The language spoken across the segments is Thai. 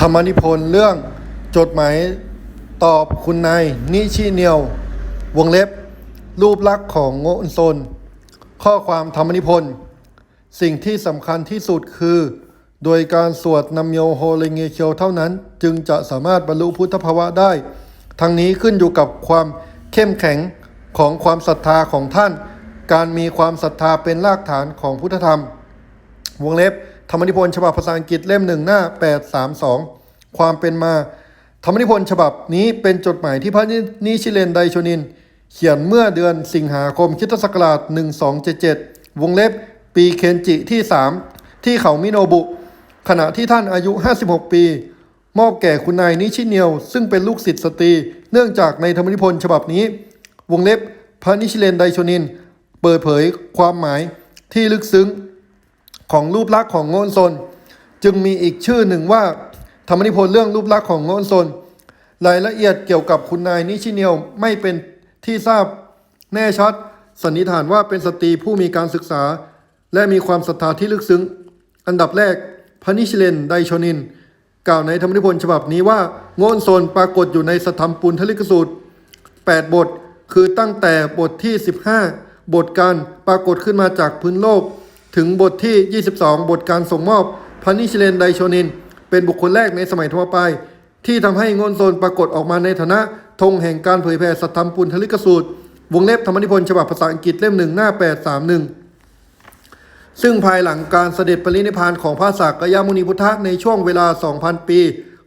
ธรรมนิพนธ์เรื่องจดหมายตอบคุณนายนิชิเนียว วงเล็บ รูปลักษณ์ของโงนซน ข้อความธรรมนิพนธ์สิ่งที่สำคัญที่สุดคือ โดยการสวดนำโยโฮเลเงเคียวเท่านั้น จึงจะสามารถบรรลุพุทธภาวะได้ ทั้งนี้ขึ้นอยู่กับความเข้มแข็งของความศรัทธาของท่าน การมีความศรัทธาเป็นรากฐานของพุทธธรรม วงเล็บ ธรรมนิพนธ์ฉบับภาษาอังกฤษเล่มหนึ่งหน้า 832 ความเป็นมา ธรรมนิพนธ์ฉบับนี้เป็นจดหมายที่พระนิชิเลนไดชนิน เขียนเมื่อเดือนสิงหาคมคริสตศักราช 1277 วงเล็บปีเคนจิที่ 3 ที่เขามิโนบุ ขณะที่ท่านอายุ 56 ปี มอบแก่คุณนายนิชิเนียวซึ่งเป็นลูกศิษย์สตรี เนื่องจากในธรรมนิพนธ์ฉบับนี้ วงเล็บพระนิชิเลนไดชนิน เปิดเผยความหมายที่ลึกซึ้ง ของรูปลักษณ์ของโงนซน จึงมีอีกชื่อหนึ่งว่าธรรมนิพนธ์เรื่องรูปลักษณ์ของโงนซน รายละเอียดเกี่ยวกับคุณนายนิชิเนียวไม่เป็นที่ทราบแน่ชัด สันนิษฐานว่าเป็นสตรีผู้มีการศึกษา และมีความศรัทธาที่ลึกซึ้ง อันดับแรกพระนิชิเลนไดชนิน กล่าวในธรรมนิพนธ์ฉบับนี้ว่าโงนซนปรากฏอยู่ในสธรรมปุณทลิกสูตร 8 บท คือตั้งแต่บทที่ 15 บทการปรากฏขึ้นมาจากพื้นโลก ถึงบทที่ 22 บทการส่งมอบพระนิชเลนไดโชนิน เป็นบุคคลแรกในสมัยธรรมปที่ทำให้งนโซนปรากฏออกมาในฐานะธงแห่งการเผยแผ่สัทธรรมปุณทลิกสูตร วงเล็บธรรมนิพนธ์ฉบับภาษาอังกฤษเล่มหนึ่งหน้า 831 ซึ่งภายหลังการเสด็จปรินิพานของพระสักยมุนีพุทธะในช่วงเวลา 2,000 ปี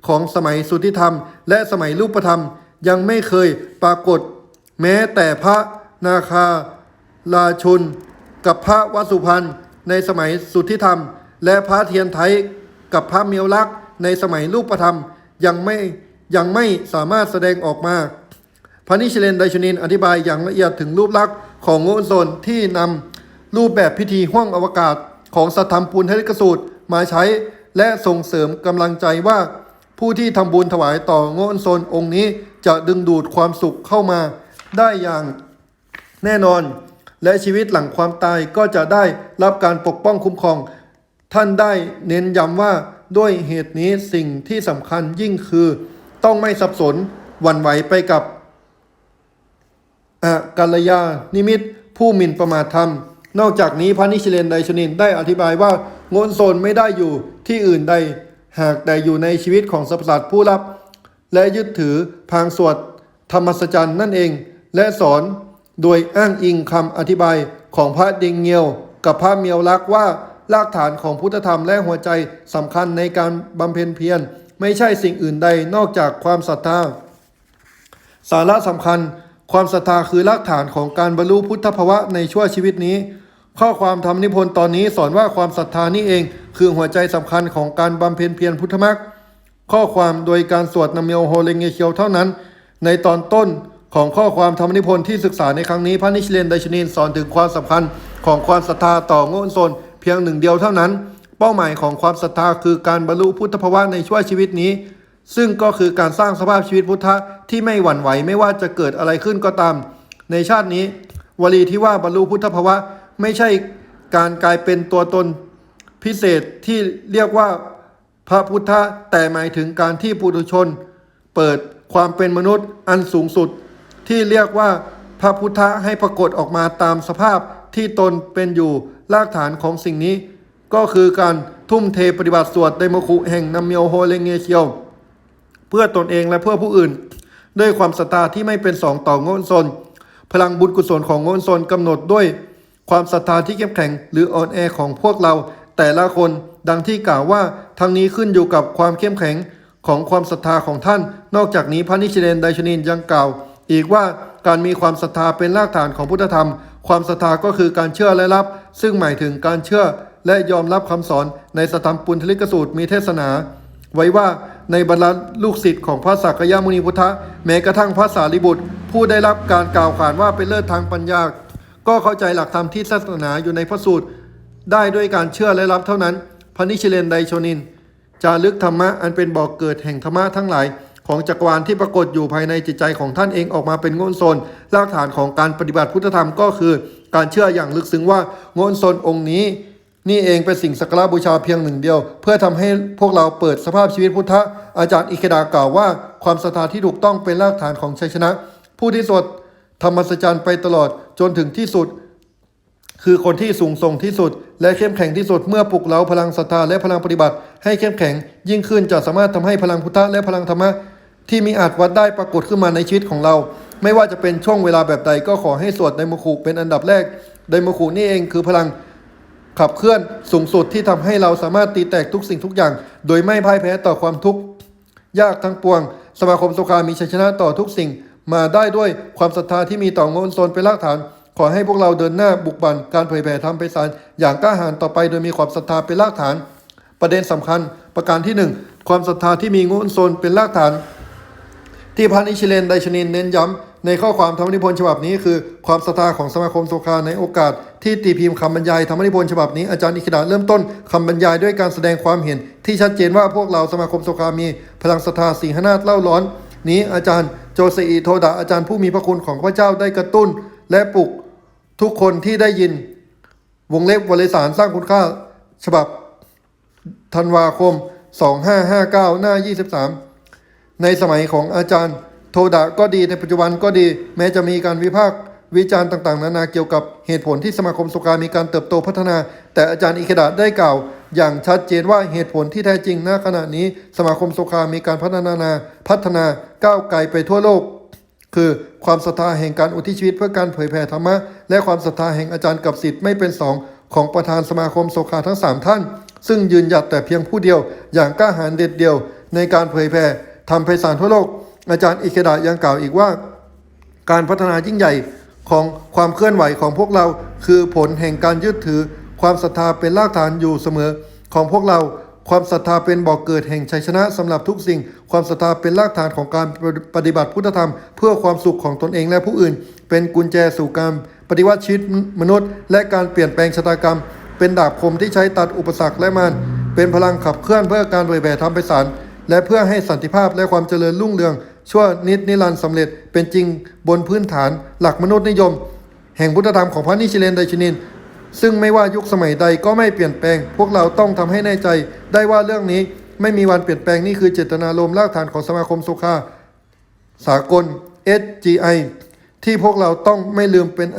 ของสมัยสุทธิธรรม และสมัยรูปธรรมยังไม่เคยปรากฏ แม้แต่พระนาคาราชนกับพระวสุพรรณ ในสมัยสุทธิธรรม และพระเทียนไทยกับพระเมียวลักษณ์ในสมัยรูปธรรมยังไม่ยังไม่สามารถแสดงออกมา พระนิชเลนไดชนินอธิบายอย่างละเอียดถึงรูปลักษณ์ของโงนโซนที่นำรูปแบบพิธีห้องอวกาศของสัทธรรมปุณเทลิกสูตรมาใช้และส่งเสริมกำลังใจว่า ผู้ที่ทำบุญถวายต่อโงนโซนองค์นี้จะดึงดูดความสุขเข้ามาได้อย่างแน่นอน และชีวิตหลังความตายก็จะได้รับการปกป้องคุ้มครอง ท่านได้เน้นย้ำว่าด้วยเหตุนี้สิ่งที่สำคัญยิ่งคือ ต้องไม่สับสนหวั่นไหวไปกับอากัลยานิมิตผู้หมิ่นประมาทธรรม นอกจากนี้พระนิชเลนไดชนินได้อธิบายว่าโงนโซนไม่ได้อยู่ที่อื่นใด หากแต่อยู่ในชีวิตของสรรพสัตผู้รับ และยึดถือพางสวดธรรมสจันนั่นเอง และสอน โดยอ้างอิงคำอธิบายของพระเดงเงียว กับพระเมียวลักว่ารากฐานของพุทธธรรมและหัวใจสำคัญในการบำเพ็ญเพียรไม่ใช่สิ่งอื่นใดนอกจากความศรัทธา สาระสำคัญ ความศรัทธาคือรากฐานของการบรรลุพุทธภาวะในชั่วชีวิตนี้ ข้อความธรรมนิพนธ์ตอนนี้สอนว่าความศรัทธานี่เอง คือหัวใจสำคัญของการบำเพ็ญเพียรพุทธมรรคข้อความโดยการสวดนำเมียวโฮเลงเงเคียวเท่านั้น ในตอนต้น ของข้อความธรรมนิพนธ์ที่ศึกษาในครั้งนี้ พระนิชเลนไดชนินสอนถึงความสำคัญของความศรัทธาต่อโง่นโซนเพียงหนึ่งเดียวเท่านั้น เป้าหมายของความศรัทธาคือการบรรลุพุทธภาวะในช่วชีวิตนี้ ซึ่งก็คือการสร้างสภาพชีวิตพุทธะที่ไม่หวั่นไหวไม่ว่าจะเกิดอะไรขึ้นก็ตาม ในชาตินี้ วลีที่ว่าบรรลุพุทธภาวะไม่ใช่การกลายเป็นตัวตนพิเศษที่เรียกว่าพระพุทธะแต่หมายถึงการที่ปุถุชน เปิดความเป็นมนุษย์อันสูงสุด ที่เรียกว่าพระพุทธะให้ปรากฏออกมาตามสภาพที่ตนเป็นอยู่รากฐานของสิ่งนี้ ก็คือการทุ่มเทปฏิบัติสวดไดโมคุแห่งนำเมียวโฮเลงเงเคียว เพื่อตนเองและเพื่อผู้อื่น ด้วยความศรัทธาที่ไม่เป็นสองต่อโงนซนพลังบุญกุศลของโงนซนกำหนดด้วย ความศรัทธาที่เข้มแข็งหรืออ่อนแอของพวกเรา แต่ละคนดังที่กล่าวว่าทั้งนี้ขึ้นอยู่กับความเข้มแข็งของความศรัทธาของท่าน นอกจากนี้พระนิชเดนไดชนินยังกล่าว อีกว่าการมีความศรัทธาเป็นรากฐานของพุทธธรรม ความศรัทธาก็คือการเชื่อและรับ ซึ่งหมายถึงการเชื่อและยอมรับคำสอนในสธรรมปุณทลิกสูตรมีเทศนา ไว้ว่าในบรรดาลูกศิษย์ของพระสักยมุนีพุทธะแม้กระทั่งพระสารีบุตร ผู้ได้รับการกล่าวขานว่าเป็นเลิศทางปัญญา ก็เข้าใจหลักธรรมที่ศาสนาอยู่ในพระสูตร ได้ด้วยการเชื่อและรับเท่านั้นพระนิชเลนไดโชนิน จารึกธรรมะอันเป็นบ่อกเกิดแห่งธรรมะทั้งหลาย ของจักรวาลที่ปรากฏอยู่ภายในจิตใจของท่านเองออกมาเป็นโงนโซนรากฐานของการปฏิบัติพุทธธรรมก็คือ การเชื่ออย่างลึกซึ้งว่าโงนโซนองค์นี้ นี่เองเป็นสิ่งสักการะบูชาเพียงหนึ่งเดียว เพื่อทำให้พวกเราเปิดสภาพชีวิตพุทธะอาจารย์อิเคดากล่าวว่า ความศรัทธาที่ถูกต้องเป็นรากฐานของชัยชนะ ผู้ที่สวดธรรมสจรรย์ไปตลอดจนถึงที่สุดคือคนที่สูงส่งที่สุด และเข้มแข็งที่สุดเมื่อปลุกเร้าพลังศรัทธาและพลังปฏิบัติ ให้เข้มแข็งยิ่งขึ้นจะสามารถทำให้พลังพุทธะและพลังธรรมะ ที่มีอาจวัดได้ปรากฏขึ้นมาในชีวิตของเรา ไม่ว่าจะเป็นช่วงเวลาแบบใดก็ขอให้สวดไดโมคุเป็นอันดับแรกไดโมคุนี่เองคือพลังขับเคลื่อนสูงสุดที่ทำให้เราสามารถตีแตกทุกสิ่งทุกอย่าง โดยไม่พ่ายแพ้ต่อความทุกข์ยากทั้งปวง สมาคมสุขามีชัยชนะต่อทุกสิ่ง มาได้ด้วยความศรัทธาที่มีต่องนโซนเป็นรากฐาน ขอให้พวกเราเดินหน้าบุกบันการเผยแผ่ธรรมไปสารอย่างกล้าหาญต่อไปโดยมีความศรัทธาเป็นรากฐาน ประเด็นสำคัญ ประการที่หนึ่งความศรัทธาที่มีงนโซนเป็นรากฐาน ที่พระนิชิเลนไดชนินเน้นย้ำในข้อความธรรมนิพนธ์ฉบับนี้คือความศรัทธาของสมาคมโสคาในโอกาส ที่ตีพิมพ์คำบรรยายธรรมนิพนธ์ฉบับนี้อาจารย์อิคิดาเริ่มต้นคำบรรยายด้วยการแสดงความเห็น ที่ชัดเจนว่าพวกเราสมาคมโสคามี พลังศรัทธาสีหนาฏเล่าร้อน นี้อาจารย์โจเซอิโทดะอาจารย์ผู้มีพระคุณของพระเจ้าได้กระตุ้น และปลุกทุกคนที่ได้ยิน วงเล็บวารสารสร้างคุณค่า ฉบับธันวาคม 2559 หน้า 23 ในสมัยของอาจารย์ โทดะก็ดีในปัจจุบันก็ดี แม้จะมีการวิพากษ์วิจารณ์ต่างๆ นานาเกี่ยวกับเหตุผลที่สมาคมสุขามีการเติบโตพัฒนา แต่อาจารย์อิเคดะได้กล่าว อย่างชัดเจนว่าเหตุผลที่แท้จริงณขณะนี้ สมาคมสุขามีการพัฒนานาพัฒนาก้าวไกลไปทั่วโลก คือความศรัทธาแห่งการอุทิศชีวิตเพื่อการเผยแผ่ธรรมะและความศรัทธาแห่งอาจารย์กับศิษย์ไม่เป็นสองของประธานสมาคมโสคาทั้งสามท่าน ซึ่งยืนหยัดแต่เพียงผู้เดียวอย่างกล้าหาญเด็ดเดียวในการเผยแผ่ ทำไพศาลทั่วโลก อาจารย์อิเคดะยังกล่าวอีกว่า การพัฒนายิ่งใหญ่ของความเคลื่อนไหวของพวกเรา คือผลแห่งการยึดถือ ความศรัทธาเป็นรากฐานอยู่เสมอของพวกเราความศรัทธาเป็นบ่อกเกิดแห่งชัยชนะสำหรับทุกสิ่ง ความศรัทธาเป็นรากฐานของการปฏิบัติพุทธธรรม เพื่อความสุขของตนเองและผู้อื่น เป็นกุญแจสู่การปฏิวัติชีวิตมนุษย์ และการเปลี่ยนแปลงชะตากรรม เป็นดาบคมที่ใช้ตัดอุปสรรคและมารเป็นพลังขับเคลื่อนเพื่อการเผยแผ่ธรรมไปสาร และเพื่อให้สันติภาพและความเจริญรุ่งเรือง ชั่วนิดนิรันดร์สำเร็จเป็นจริงบนพื้นฐานหลักมนุษยนิยม แห่งพุทธธรรมของพระนิชิเลนไดชินิน ซึ่งไม่ว่ายุคสมัยใดก็ไม่เปลี่ยนแปลง พวกเราต้องทำให้แน่ใจได้ว่าเรื่องนี้ไม่มีวันเปลี่ยนแปลงนี่คือเจตนารมณ์รากฐานของสมาคมสุขาสากล SGI ที่พวกเราต้องไม่ลืมเป็น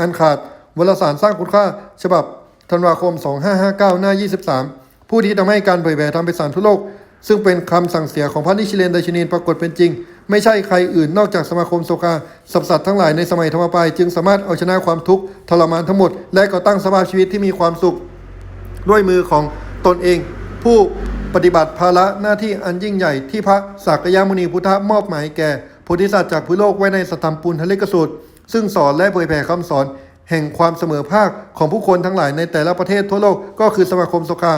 อันขาดวารสารสร้างคุณค่า ฉบับธันวาคม 2559 หน้า 23 ผู้ที่ทำให้การเผยแผ่ทำไปสารทั่วโลก ซึ่งเป็นคำสั่งเสียของพระนิชิเลนไดชินินปรากฏเป็นจริง ไม่ใช่ใครอื่นนอกจากสมาคมโสกาสัพสัตว์ทั้งหลายในสมัยธรรมปายจึงสามารถเอาชนะความทุกข์ทรมานทั้งหมด และก่อตั้งสภาพชีวิตที่มีความสุข ด้วยมือของตนเอง ผู้ปฏิบัติภาระหน้าที่อันยิ่งใหญ่ที่พระสักยมุนีพุทธมอบหมายแก่โพธิสัตว์จากพื้นโลกไว้ในสตธรรมปุณทะเลกสูตร ซึ่งสอนและเผยแผ่คำสอนแห่งความเสมอภาคของผู้คนทั้งหลายในแต่ละประเทศทั่วโลกก็คือสมาคมโสกา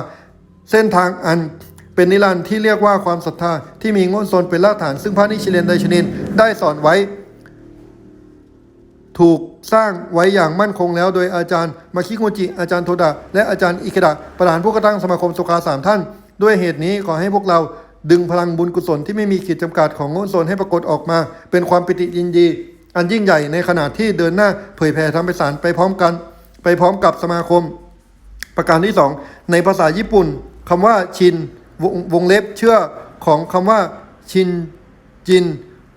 เส้นทางอัน เป็นนิรันดร์ที่เรียกว่าความศรัทธาที่มีงนโซนเป็นรากฐาน ซึ่งพระนิชิเลนไดชนินได้สอนไว้ ถูกสร้างไว้อย่างมั่นคงแล้ว โดยอาจารย์มาคิโงจิ อาจารย์โทดะและอาจารย์อิเคดะประธานผู้ก่อตั้งสมาคมสุขาสามท่าน ด้วยเหตุนี้ขอให้พวกเราดึงพลังบุญกุศลที่ไม่มีขีดจำกัดของโงนโซนให้ปรากฏออกมา เป็นความปิติยินดี อันยิ่งใหญ่ในขณะที่เดินหน้าเผยแผ่ธรรมไปสารไปพร้อมกัน ไปพร้อมกับสมาคม ประการที่สองในภาษาญี่ปุ่นคำว่าชิน วงวงเล็บเชื่อของคำว่าชินจิน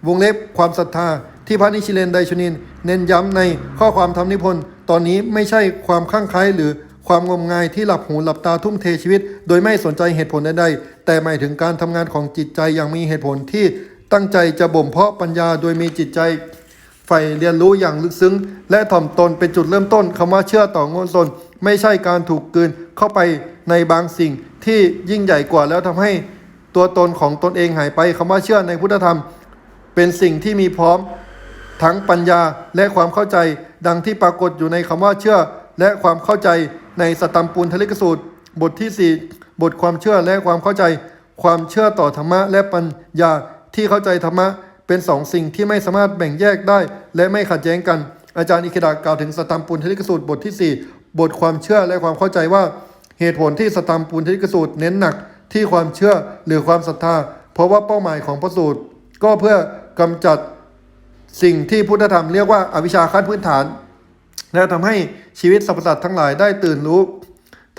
วงเล็บความศรัทธา ที่พระนิชิเลนไดชนิน เน้นย้ำในข้อความธรรมนิพนธ์ตอนนี้ไม่ใช่ความข้างใคล้หรือความงมงายที่หลับหูหลับตาทุ่มเทชีวิต โดยไม่สนใจเหตุผลใดๆแต่หมายถึงการทำงานของจิตใจอย่างมีเหตุผลที่ตั้งใจจะบ่มเพาะปัญญาโดยมีจิตใจใฝ่เรียนรู้อย่างลึกซึ้ง และถ่อมตนเป็นจุดเริ่มต้นคำว่าเชื่อต่องนสน ไม่ใช่การถูกกลืนเข้าไปในบางสิ่งที่ยิ่งใหญ่กว่าแล้วทำให้ตัวตนของตนเองหายไปคำว่าเชื่อในพุทธธรรม เป็นสิ่งที่มีพร้อมทั้งปัญญาและความเข้าใจดังที่ปรากฏอยู่ในคำว่าเชื่อ และความเข้าใจในสตัมปูลทลิกสูตร บทที่ 4 บทความเชื่อและความเข้าใจ ความเชื่อต่อธรรมะและปัญญาที่เข้าใจธรรมะเป็นสองสิ่งที่ไม่สามารถแบ่งแยกได้ และไม่ขัดแย้งกันอาจารย์อิเคดากล่าวถึงสตัมปูลทลิกสูตรบทที่ 4 บทความเชื่อและความเข้าใจว่าเหตุผลที่สตัมปูลทลิกสูตรเน้นหนักที่ความเชื่อหรือความศรัทธา เพราะว่าเป้าหมายของพระสูตร ก็เพื่อกำจัดสิ่งที่พุทธธรรมเรียกว่าอวิชชาขั้นพื้นฐาน และทำให้ชีวิตสรรพสัตว์ทั้งหลายได้ตื่นรู้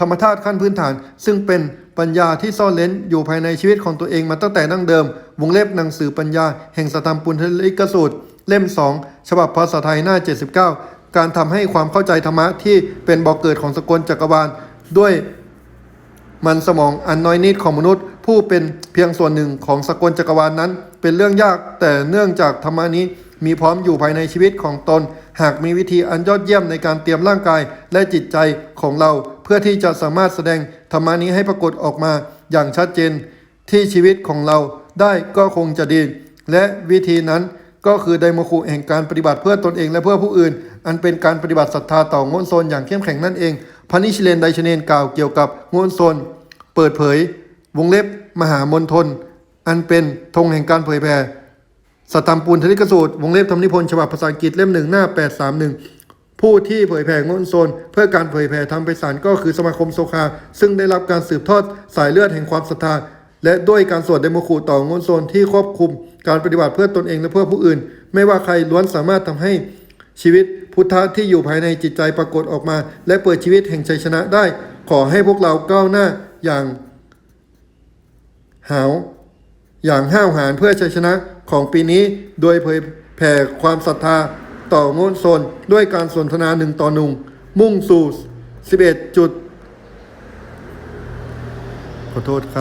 ธรรมธาตุขั้นพื้นฐาน ซึ่งเป็นปัญญาที่ซ่อนเล้นอยู่ภายในชีวิตของตัวเองมาตั้งแต่ดั้งเดิม วงเล็บหนังสือปัญญา แห่งสตัมปุณทลิกสูตร เล่ม 2 ฉบับภาษาไทยหน้า 79 การทำให้ความเข้าใจธรรมะที่เป็นบ่อกเกิดของสกลจักรวาลด้วยมันสมองอันน้อยนิดของมนุษย์ ผู้เป็นเพียงส่วนหนึ่งของสกลจักรวาลนนั้น เป็นเรื่องยากแต่เนื่องจากธรรมะนี้มีพร้อมอยู่ภายในชีวิตของตน หากมีวิธีอันยอดเยี่ยมในการเตรียมร่างกายและจิตใจของเรา เพื่อที่จะสามารถแสดงธรรมะนี้ให้ปรากฏออกมาอย่างชัดเจน ที่ชีวิตของเราได้ก็คงจะดี และวิธีนั้น ก็คือไดโมคูแห่งการปฏิบัติเพื่อตนเองและเพื่อผู้อื่น อันเป็นการปฏิบัติศรัทธาต่อโงนโซนอย่างเข้มแข็งนั่นเองพันิชเลนไดชเนนกล่าวเกี่ยวกับโงนโซน เปิดเผย วงเล็บ มหามนทน อันเป็นธงแห่งการเผยแผ่สัตตัมปูลธนิกสูตร วงเล็บธรรมนิพนธ์ฉบับภาษาอังกฤษเล่มหนึ่งหน้า 831 ผู้ที่เผยแผ่งนโซน เพื่อการเผยแผ่ทางไปสารก็คือสมาคมโซคา ซึ่งได้รับการสืบทอดสายเลือดแห่งความศรัทธา และด้วยการสวดเดโมคูต่องนโซนที่ครอบคลุมการปฏิบัติเพื่อตนเองและเพื่อผู้อื่น ไม่ว่าใครล้วนสามารถทำให้ชีวิตพุทธะที่อยู่ภายในจิตใจปรากฏออกมา และเปิดชีวิตแห่งชัยชนะได้ ขอให้พวกเราก้าวหน้าอย่างหาวอย่างห้าวหาญเพื่อชัยชนะของปีนี้ โดยเผยแผ่ความศรัทธาต่อโงนโซนด้วยการสนทนาหนึ่งต่อหนึ่งมุ่งสู่ 11 จุด ขอโทษครับ